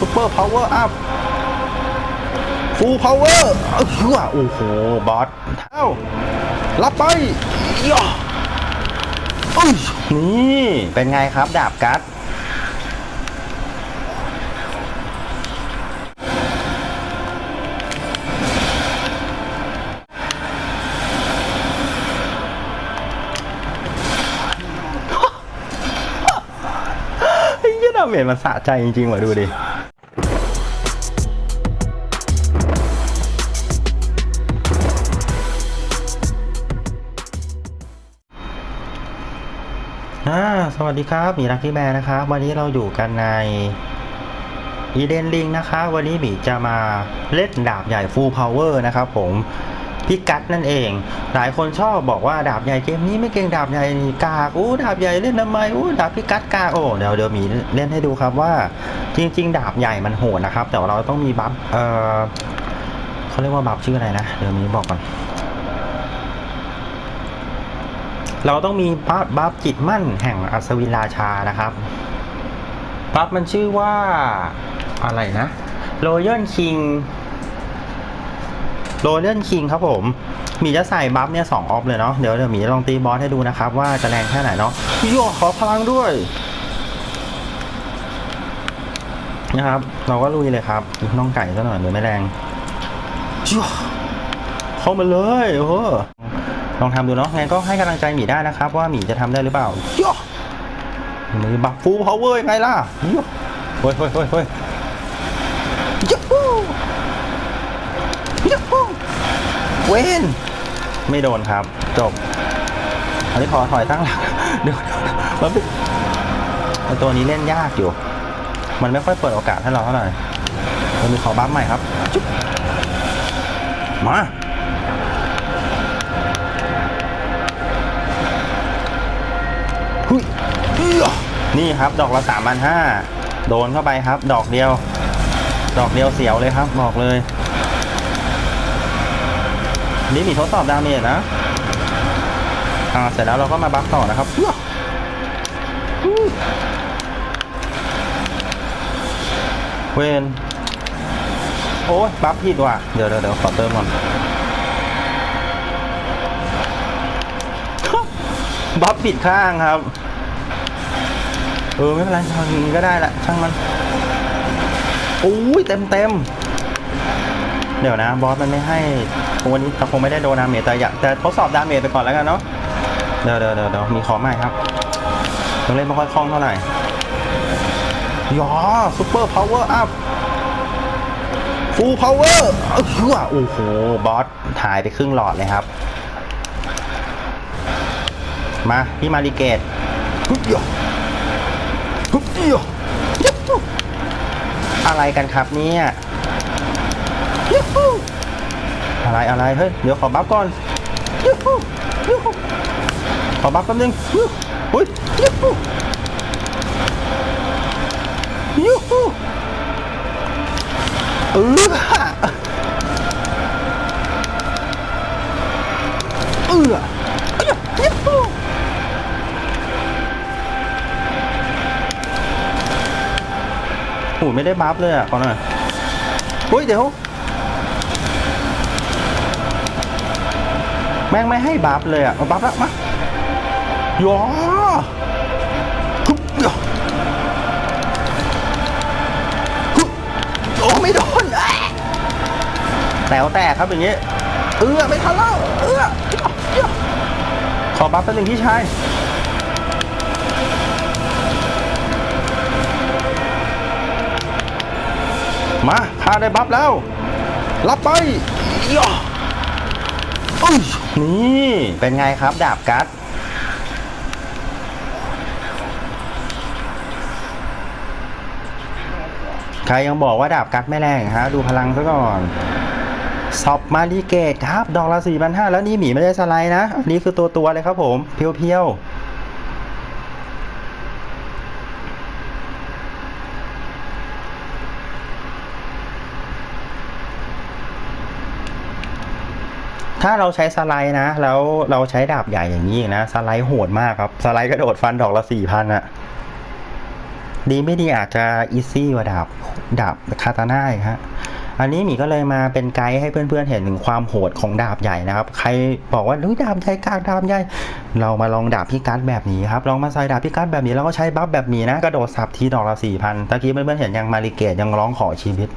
ซูเปอร์พาวเวอร์อัพฟูลพาวเวอร์เออโอ้โหบอสเท้ารับไปย่อ้ยนี่เป็นไงครับดาบกัด เมจมันสะใจจริงๆว่ะดูดิสวัสดีครับหมีรักที่แบร์นะครับ วันนี้เราอยู่กันในอีเดนลิงนะคะวันนี้หมีจะมาเล่นดาบใหญ่ Full Power นะครับผม พิกัดนั่นเอง หลายคนชอบบอกว่าดาบใหญ่เกมนี้ไม่เก่งดาบใหญ่กากอู้ดาบใหญ่เล่นทำไมอู้ดาบพิกัดกากโอ้เดี๋ยวเดี๋ยวมีเล่นให้ดูครับว่า จริง ๆ ดาบใหญ่มันโหดนะครับ แต่ว่าเราต้องมีบัฟเออเขาเรียกว่าบัฟชื่ออะไรนะเดี๋ยวมีบอกก่อนเราต้องมีบัฟบัฟจิตมั่นแห่งอัศวินราชานะครับบัฟมันชื่อว่าอะไรนะ โรยัลคิงโรยัลคิงครับผมมีจะใส่บัฟเนี่ยสองออฟเลยเนาะเดี๋ยวเดี๋ยวหมีลองตีบอสให้ดูนะครับ ว่าจะแรงแค่ไหนเนาะโย่ขอพลังด้วยนะครับ เราก็ลุยเลยครับน้องไก่ซะหน่อยเดี๋ยวไม่แรงโย่เข้ามาเลยโอ้โหลองทำดูเนาะงั้นก็ให้กำลังใจหมีได้นะครับ ว่าหมีจะทำได้หรือเปล่าโย่มือบัฟฟูลพาวเวอร์ยังไงล่ะโย่เฮ้ยเฮ้ยเฮ้ยเฮ้ยยูฮูยูฮู เว้น ไม่โดนครับ จบ อันนี้ขอถอยตั้งหลักเดี๋ยวเดี๋ยวมันตัวนี้เล่นยากอยู่ มันไม่ค่อยเปิดโอกาสให้เราเท่าไหร่เรามีขอบัฟใหม่ครับ จุ๊บ มาหุยเอื้อนี่ครับ ดอกละสามพันห้าโดนเข้าไปครับ ดอกเดียว ดอกเดียวเสียวเลยครับ บอกเลย นี่มีทดสอบดาเมจนะ อ่า เสร็จแล้วเราก็มาบัฟต่อนะครับเอื้ออู้เวนโอ้ยบัฟผิดว่ะเดี๋ยวเดี๋ยวเดี๋ยวขอเติมก่อน บัฟผิดข้างครับ เออ ไม่เป็นไรทางนี้ก็ได้ละช่างมันโอ้ยเต็มเต็มเดี๋ยวนะ บอสมันไม่ให้ วันนี้คงไม่ได้โดนดาเมจแต่อยากแต่ทดสอบดาเมจไปก่อนแล้วกันเนาะเดี๋ยวเดี๋ยวเดี๋ยวเดี๋ยวมีขอใหม่ครับยังเล่นไม่ค่อยคล่องเท่าไหร่ยอซูเปอร์พาวเวอร์อัพฟูลพาวเวอร์โอ้โหบอสถ่ายไปครึ่งหลอดเลยครับ มาพี่มาริเกตฮึบเดียวฮึบเดียวยับฮู้อะไรกันครับเนี่ยยับฮู้ อะไรอะไรเฮ้ยเดี๋ยวขอบัฟก่อนยับฮู้ยับฮู้ขอบัฟแป๊บนึงฮู้อุ้ยยับฮู้ยับฮู้เออเออยับฮู้โอ้ยไม่ได้บัฟเลยอะก่อนหน่อยเฮ้ยเดี๋ยว แม่งไม่ให้บัฟเลยอะเอาบัฟแล้วมาหยอฮึบหยอฮึบโอ้ไม่โดนเอ้ยแล้วแต่ครับอย่างงี้เออไม่ทันแล้วเออหยอขอบัฟเป็นหนึ่งพี่ชายมาข้าได้บัฟแล้ว รับไปย่ออุ้ย นี่เป็นไงครับดาบกัดใครยังบอกว่าดาบกัดไม่แรงฮะดูพลังซะก่อนสอบมาลีเกตครับ ดอกละสี่พันห้าแล้วนี่หมีไม่ได้สไลด์นะ อันนี้คือตัวตัวเลยครับผม เพียวๆ ถ้าเราใช้สไลด์นะ แล้วเราใช้ดาบใหญ่อย่างนี้นะ สไลด์โหดมากครับ สไลด์กระโดดฟันดอกละสี่พันอะดีไม่ดีอาจจะอีซี่กว่าดาบดาบคาตาน่าอีกฮะอันนี้หมีก็เลยมาเป็นไกด์ให้เพื่อนๆเห็นถึงความโหดของดาบใหญ่นะครับ ใครบอกว่าดูดาบใหญ่กากดาบใหญ่ เรามาลองดาบพิกัดแบบนี้ครับ ลองมาใส่ดาบพิกัดแบบนี้แล้วก็ใช้บัฟแบบนี้นะ กระโดดสับทีดอกละสี่พันตะกี้เพื่อนๆเห็นยังมาริเกตยังร้องขอชีวิต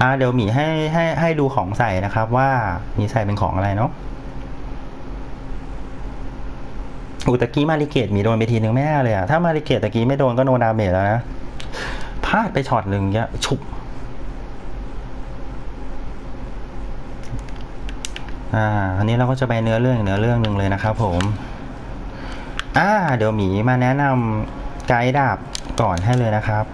อ่าเดี๋ยวหมีให้ให้ให้ดูของใส่นะครับว่ามีใส่เป็นของอะไรเนาะอุตะกี้มาริเกตหมีโดนไปทีนึงไม่เลยอะถ้ามาริเกตตะกี้ไม่โดนก็โนดาเมจแล้วนะพลาดไปช็อตหนึ่งเงี้ยฉุบอ่าอันนี้เราก็จะไปเนื้อเรื่องเนื้อเรื่องหนึ่งเลยนะครับผมอ่าเดี๋ยวหมีมาแนะนำไกด์ดาบก่อนให้เลยนะครับ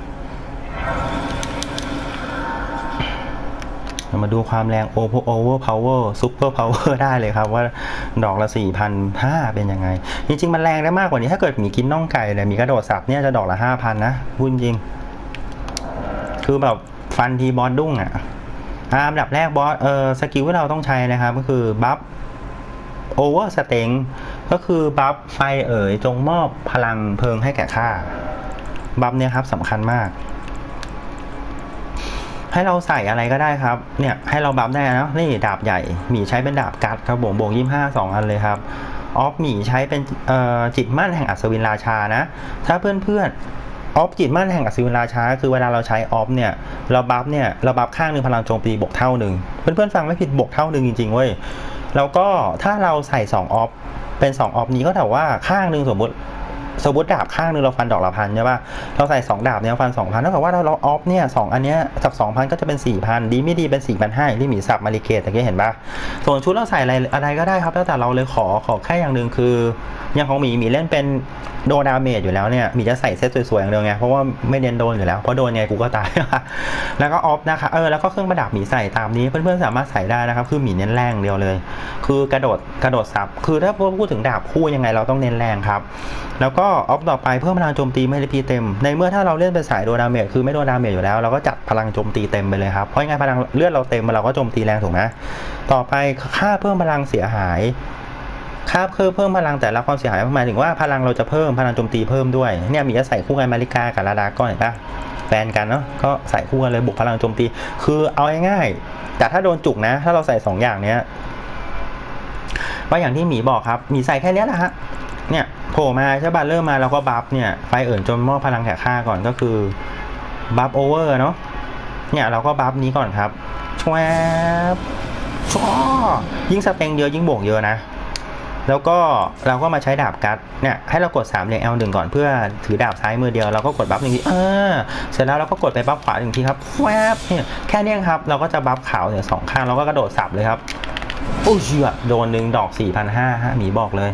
มาดูความแรงโอเวอร์โอเวอร์พาวเวอร์ซูเปอร์พาวเวอร์ได้เลยครับ ว่าดอกละสี่พันห้าเป็นยังไง จริงๆ มันแรงได้มากกว่านี้ถ้าเกิดมีกินน่องไก่เลยมีกระโดดสับเนี่ยจะดอกละห้าพันนะพูดจริง คือแบบฟันทีบอสดุ้งอะอ่าอันดับแรกบอสเออสกิลที่เราต้องใช้นะครับ ก็คือบัฟโอเวอร์สเต็งก็คือบัฟไฟเอ๋ยจงมอบพลังเพลิงให้แก่ข้าบัฟเนี่ยครับสำคัญมาก ให้เราใส่อะไรก็ได้ครับ เนี่ยให้เราบัฟได้นะนี่ดาบใหญ่หมีใช้เป็นดาบกัดครับผมบวกยี่ห้าสองอันเลยครับออฟหมีใช้เป็นจิตมั่นแห่งอัศวินราชานะ ถ้าเพื่อนๆออฟจิตมั่นแห่งอัศวินราชา คือเวลาเราใช้ออฟเนี่ยเราบัฟเนี่ยเราบัฟข้างหนึ่งพลังโจมตีบวกเท่าหนึ่งเพื่อนๆฟังไม่ผิดบวกเท่าหนึ่งจริงๆเว้ยแล้วก็ถ้าเราใส่สองออฟเป็นสองออฟนี้ก็แต่ว่าข้างหนึ่งสมมติ สมมติดาบข้างหนึงเราฟันดอกละพันใช่ป่ะเราใส่ 2 ดาบเนี่ยฟัน2,000เท่ากับว่าเราเราออฟเนี่ยสองอันเนี้ยจาก2,000ก็จะเป็น4,000ดีไม่ดีเป็น4,500อย่าที่หมีสับมาริเกตตะกี้เห็นป่ะส่วนชุดเราใส่อะไรอะไรก็ได้ครับแล้วแต่เราเลยขอขอแค่อย่างหนึ่งคืออย่างของหมีหมีเล่นเป็นโดนดาเมจอยู่แล้วเนี่ยหมีจะใส่เซตสวยๆอย่างเดียวไงเพราะว่าไม่เน้นโดนอยู่แล้วเพราะโดนไงกูก็ตายแล้วก็ออฟนะคะเออแล้วก็เครื่องประดับหมีใส่ตามนี้เพื่อนๆสามารถใส่ได้นะครับคือหมีเน้นแรงเดียวเลย คือกระโดดกระโดดซับคือถ้าพูดถึงดาบคู่ยังไงเราต้องเน้นแรงครับ แล้วก็็ออฟต่อไปเพิ่มพลังโจมตีไม่ได้พีเต็ม ในเมื่อถ้าเราเล่นเป็นสายโดนดาเมจคือไม่โดนดาเมจอยู่แล้ว เราก็จัดพลังโจมตีเต็มไปเลยครับ เพราะยังไงพลังเลือดเราเต็มเราก็โจมตีแรงถูกไหมต่อไปค่าเพิ่มพลังเสียหายค่าเพิ่มเพิ่มพลังแต่ละความเสียหายหมายถึงว่าพลังเราจะเพิ่มพลังโจมตีเพิ่มด้วยเนี่ยมีจะใส่คู่กันมาริกากับลาดาก้อนเห็นปะแฟนกันเนาะก็ใส่คู่กันเลยบุกพลังโจมตี คือเอาง่ายๆแต่ถ้าโดนจุกนะ ถ้าเราใส่สองอย่างเนี้ยก็อย่างที่หมีบอกครับหมีใส่แค่นี้ยแหละฮะ เนี่ยโผล่มาใช่ป่ะเริ่มมาเราก็บัฟเนี่ยไฟเอิ่นจนมอบพลังแก่ค่าก่อนก็คือบัฟโอเวอร์เนาะเนี่ยเราก็บัฟนี้ก่อนครับชวบชอยิ่งสเต็งเยอะยิ่งบวกเยอะนะ แล้วก็เราก็มาใช้ดาบกัดเนี่ยให้เรากด3เหลี่ยม L หนึ่งก่อนเพื่อถือดาบซ้ายมือเดียวเราก็กดบัฟหนึ่งทีเออเสร็จแล้วเราก็กดไปบัฟขวาหนึ่งทีครับแวบเนี่ยแค่นี้ครับ เราก็จะบัฟขาวเนี่ยสองข้างเราก็กระโดดสับเลยครับโอ้ยเชี่ยโดนหนึ่งดอก4,500ฮะหมีบอกเลย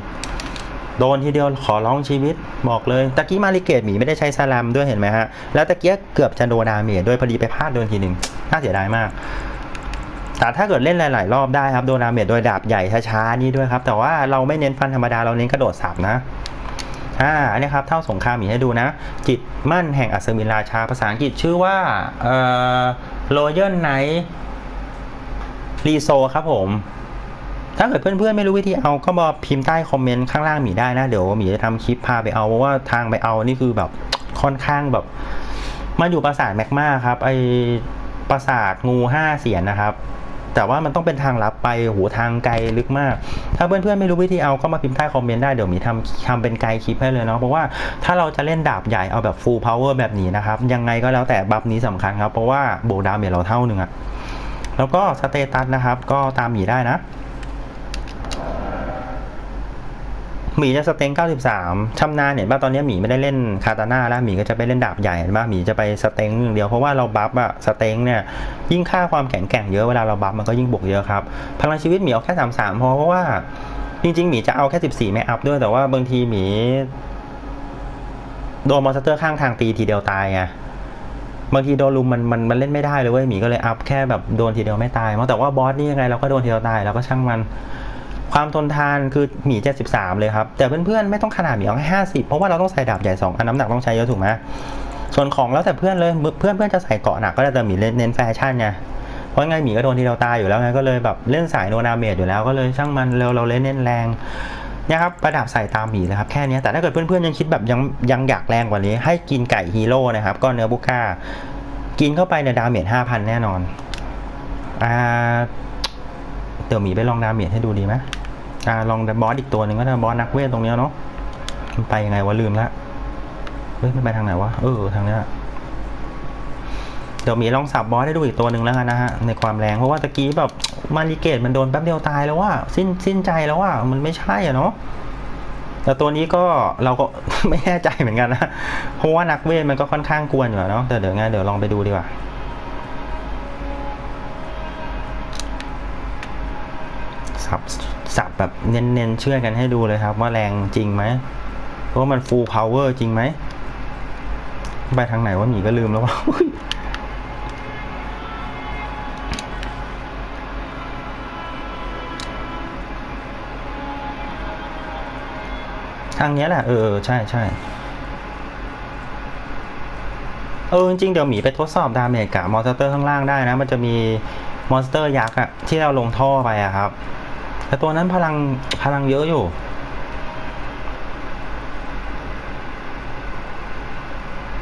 โดนทีเดียวขอร้องชีวิตบอกเลยตะกี้มาริเกตหมีไม่ได้ใช้สแลมด้วยเห็นไหมฮะ แล้วตะกี้เกือบจะโดนดาเมจด้วยพอดีไปพลาดโดนทีหนึ่งน่าเสียดายมากแต่ถ้าเกิดเล่นหลาย ๆ รอบได้ครับโดนดาเมจโดยดาบใหญ่ช้าๆนี่ด้วยครับ แต่ว่าเราไม่เน้นฟันธรรมดาเราเน้นกระโดดสับนะอ่าอันนี้ครับเท่าสงครามหมีให้ดูนะ จิตมั่นแห่งอัศวินราชาภาษาอังกฤษชื่อว่าเอ่อ Royal Knight รีโซครับผม ถ้าเกิดเพื่อนๆไม่รู้วิธีเอาก็มาพิมพ์ใต้คอมเมนต์ข้างล่างหมีได้นะ เดี๋ยวหมีจะทำคลิปพาไปเอาเพราะว่าทางไปเอานี่คือแบบค่อนข้างแบบ มันอยู่ปราสาทแมกมาครับไอปราสาทงูห้าเสียนนะครับ แต่ว่ามันต้องเป็นทางลับไปโหทางไกลลึกมาก ถ้าเพื่อนๆไม่รู้วิธีเอาก็มาพิมพ์ใต้คอมเมนต์ได้เดี๋ยวหมีทำทำเป็นไกด์คลิปให้เลยเนาะเพราะว่าถ้าเราจะเล่นดาบใหญ่เอาแบบ full power แบบนี้นะครับ ยังไงก็แล้วแต่บัฟนี้สำคัญครับ เพราะว่าโบดาเมจเราเท่าหนึ่งอะแล้วก็สเตตัสนะครับ ก็ตามหมีได้นะ หมีจะสเต็ง 93ชำนาญเห็นป่ะตอนนี้หมีไม่ได้เล่นคาตาน่าแล้วหมีก็จะไปเล่นดาบใหญ่เห็นป่ะหมีจะไปสเต็งอย่างเดียวเพราะว่าเราบัฟอะสเต็งเนี่ยยิ่งค่าความแข็งแกร่งเยอะเวลาเราบัฟมันก็ยิ่งบวกเยอะครับพลังชีวิตหมีเอาแค่ 33พอเพราะว่าจริงๆหมีจะเอาแค่ 14 ไม่อัพด้วยแต่ว่าบางทีหมีโดนมอนสเตอร์ข้างทางตีทีเดียวตายไงบางทีโดนลุมมันมันมันเล่นไม่ได้เลยเว้ยหมีก็เลยอัพแค่แบบโดนทีเดียวไม่ตาย แต่ว่าบอสนี่ยังไงเราก็โดนทีเดียวตายเราก็ช่างมัน ความทนทานคือหมี 73 เลยครับ แต่เพื่อนๆ ไม่ต้องขนาดหมีเอาแค่50เพราะว่าเราต้องใส่ดาบใหญ่2อันน้ำหนักต้องใช้เยอะถูกไหมส่วนของแล้วแต่เพื่อนเลยเพื่อนเพื่อนๆจะใส่เกาะหนักก็ได้แต่หมีเน้นแฟชั่นไงเพราะไงหมีก็โดนทีเดียวตายอยู่แล้วไงก็เลยแบบเล่นสายโนนาเมจอยู่แล้วก็เลยช่างมันเร็วเราเล่นเน้นแรงนี่ยครับประดับใส่ตามหมีเลยครับแค่นี้แต่ถ้าเกิดเพื่อนๆยังคิดแบบยังยังอยากแรงกว่านี้ ให้กินไก่ฮีโร่นะครับก็เนื้อบุก้า กินเข้าไปเนี่ยดาเมจห้าพันแน่นอนอ่าเดี๋ยวหมีไปลองดาเมจให้ดูดีไหม อ่าลองเดบอสอีกตัวหนึ่งก็ได้บอสนักเวทตรงเนี้ยเนาะมันไปยังไงวะลืมละเฮ้ยมันไปทางไหนวะเออทางเนี้ยเดี๋ยวมีลองสับบอสให้ดูอีกตัวหนึ่งแล้วกันนะฮะในความแรงเพราะว่าตะกี้แบบมาริเกตมันโดนแป๊บเดียวตายแล้วว่าสิ้นสิ้นใจแล้วว่ามันไม่ใช่อะเนาะแต่ตัวนี้ก็เราก็ไม่แน่ใจเหมือนกันนะเพราะว่านักเวทมันก็ค่อนข้างกวนอยู่เนาะแต่เดี๋ยวไงเดี๋ยวลองไปดูดีกว่าสับ สับแบบเน้นๆเชื่อกันให้ดูเลยครับ ว่าแรงจริงไหมเพราะว่ามัน full power จริงไหมไปทางไหนว่าหมีก็ลืมแล้วว่าทางนี้แหละเออใช่ใช่เออจริงเดี๋ยวหมีไปทดสอบดาเมจกับมอนสเตอร์ข้างล่างได้นะ มันจะมีมอนสเตอร์ยักษ์อะที่เราลงท่อไปอะครับ แต่ตัวนั้นพลังพลังเยอะอยู่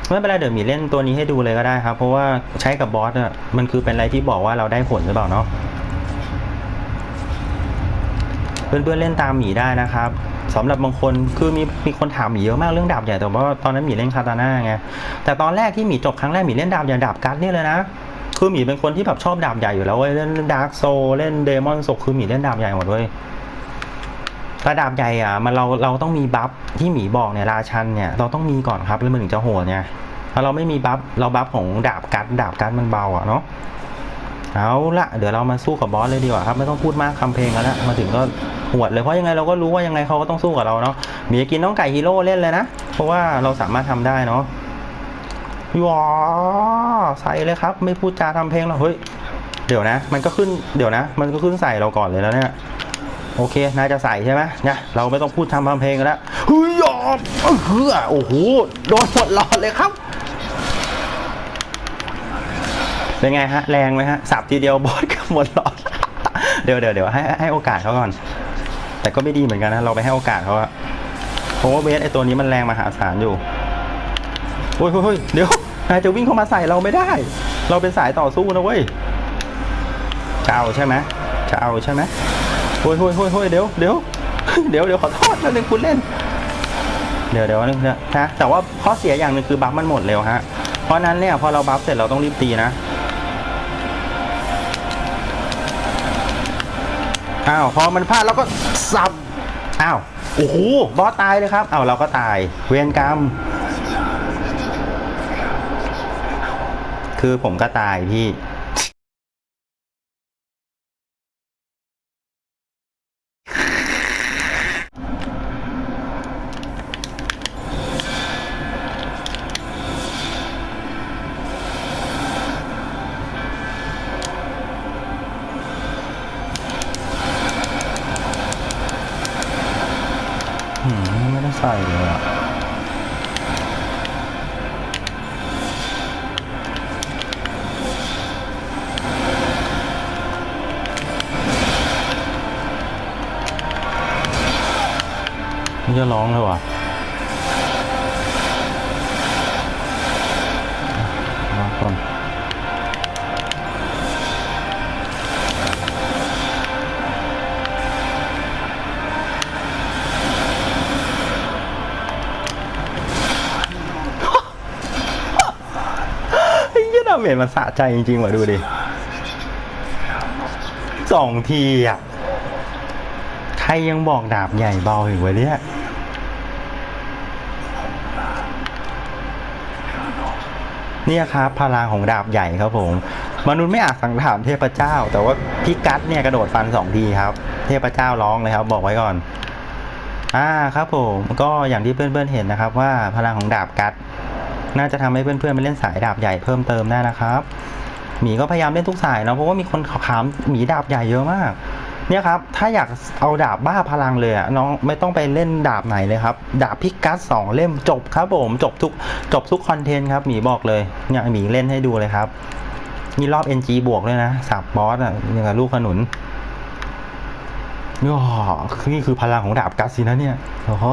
ไม่เป็นไรเดี๋ยวหมีเล่นตัวนี้ให้ดูเลยก็ได้ครับ เพราะว่าใช้กับบอสอะมันคือเป็นอะไรที่บอกว่าเราได้ผลหรือเปล่าเนาะเพื่อนๆเล่นตามหมีได้นะครับสำหรับบางคนคือมีมีคนถามหมีเยอะมากเรื่องดาบใหญ่แต่ว่าตอนนั้นหมีเล่นคาตาน่าไงแต่ตอนแรกที่หมีจบครั้งแรกหมีเล่นดาบใหญ่ดาบกัดเนี่ยเลยนะ คือหมีเป็นคนที่แบบชอบดาบใหญ่อยู่แล้วเว้ยเล่นดาร์กโซเล่นเดมอนโซคือหมีเล่นดาบใหญ่หมดเว้ยแต่ดาบใหญ่อะมันเราเราต้องมีบัฟที่หมีบอกเนี่ยราชันเนี่ยเราต้องมีก่อนครับแล้วมันถึงจะโหดเนี่ยถ้าเราไม่มีบัฟเราบัฟของดาบกัดดาบกัดมันเบาอะเนาะเอาละเดี๋ยวเรามาสู้กับบอสเลยดีกว่าครับไม่ต้องพูดมากคำเพลงแล้วมาถึงก็หวดเลยเพราะยังไงเราก็รู้ว่ายังไงเขาก็ต้องสู้กับเราเนาะหมีกินน้องไก่ฮีโร่เล่นเลยนะเพราะว่าเราสามารถทำได้เนาะ ว้าใส่เลยครับ ไม่พูดจาทำเพลงหรอกเฮ้ยเดี๋ยวนะ มันก็ขึ้นเดี๋ยวนะ มันก็ขึ้นใส่เราก่อนเลยแล้วเนี่ยโอเคนายจะใส่ใช่ไหมเนี่ยเราไม่ต้องพูดทำทำเพลงกันแล้วเฮ้ยยอมเออเฮ้อโอ้โหโดนหมดหลอดเลยครับเป็นไงฮะแรงไหมฮะสับทีเดียวบอสก็หมดหลอดเดี๋ยวเดี๋ยวเดี๋ยวให้ให้โอกาสเขาก่อน แต่ก็ไม่ดีเหมือนกันนะเราไปให้โอกาสเขาอะเพราะว่าเบสไอตัวนี้มันแรงมหาศาลอยู่ โอ้ยเฮ้ยเฮ้ยเดี๋ยวนายจะวิ่งเข้ามาใส่เราไม่ได้ เราเป็นสายต่อสู้นะเว้ยจะเอาใช่ไหมจะเอาใช่ไหมโอ้ยเฮ้ยเฮ้ยเฮ้ยเดี๋ยวเดี๋ยวเดี๋ยวเดี๋ยวขอโทษนะหนึ่งคุณเล่น เดี๋ยวเดี๋ยวนึงนะฮะแต่ว่าข้อเสียอย่างหนึ่งคือบัฟมันหมดเร็วฮะ เพราะนั้นเนี่ยพอเราบัฟเสร็จเราต้องรีบตีนะ อ้าวพอมันพลาดเราก็สับ อ้าว โอ้โห บอสตายเลยครับ อ้าวเราก็ตาย เวรกรรม คือผมก็ตายพี่หืมไม่ได้ใส่เลยอะ จะร้องเลยวะรอก่อนไอ้ยี่ดาเมจมันสะใจจริงๆว่ะดูดิสองทีอะ ใครยังบอกดาบใหญ่เบาอยู่วะเนี่ย เนี่ยครับพลังของดาบใหญ่ครับผม มนุษย์ไม่อาจสังหารเทพเจ้า แต่ว่าพี่กัดเนี่ยกระโดดฟันสองทีครับ เทพเจ้าร้องเลยครับ บอกไว้ก่อน อ่าครับผมก็อย่างที่เพื่อนๆเห็นนะครับ ว่าพลังของดาบกัด น่าจะทำให้เพื่อนๆไปเล่นสายดาบใหญ่เพิ่มเติมได้นะครับหมีก็พยายามเล่นทุกสายเนาะเพราะว่ามีคนถามหมีดาบใหญ่เยอะมาก เนี่ยครับ ถ้าอยากเอาดาบบ้าพลังเลยอะน้องไม่ต้องไปเล่นดาบไหนเลยครับ ดาบพิกัสสองเล่มจบครับผม จบทุกจบทุกคอนเทนต์ครับหมีบอกเลยเนี่ยหมีเล่นให้ดูเลยครับมีรอบ NG บวกด้วยนะสับบอสอะอย่างกับลูกขนุนนี่นี่คือพลังของดาบกัสสินะเนี่ยโอ้โห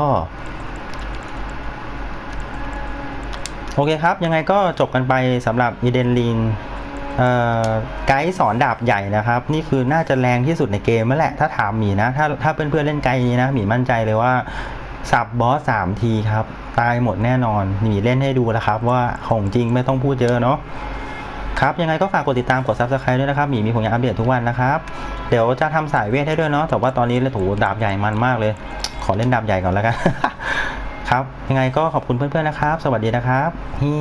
โอเคครับ ยังไงก็จบกันไปสำหรับอีเดนลิน ไกด์สอนดาบใหญ่นะครับ นี่คือน่าจะแรงที่สุดในเกมแล้วแหละ ถ้าถามหมีนะ ถ้าถ้าเพื่อนๆเล่นไกด์นี้นะหมีมั่นใจเลยว่าสับบอสสามทีครับ ตายหมดแน่นอนหมีเล่นให้ดูแล้วครับ ว่าของจริงไม่ต้องพูดเยอะเนาะครับยังไงก็ฝากกดติดตามกด subscribe ด้วยนะครับหมีมีผลงานอัปเดตทุกวันนะครับ เดี๋ยวจะทำสายเวทให้ด้วยเนาะแต่ว่าตอนนี้เลยโถดาบใหญ่มันมากเลย ขอเล่นดาบใหญ่ก่อนแล้วกัน ครับ ยังไงก็ขอบคุณเพื่อนๆนะครับ สวัสดีนะครับฮี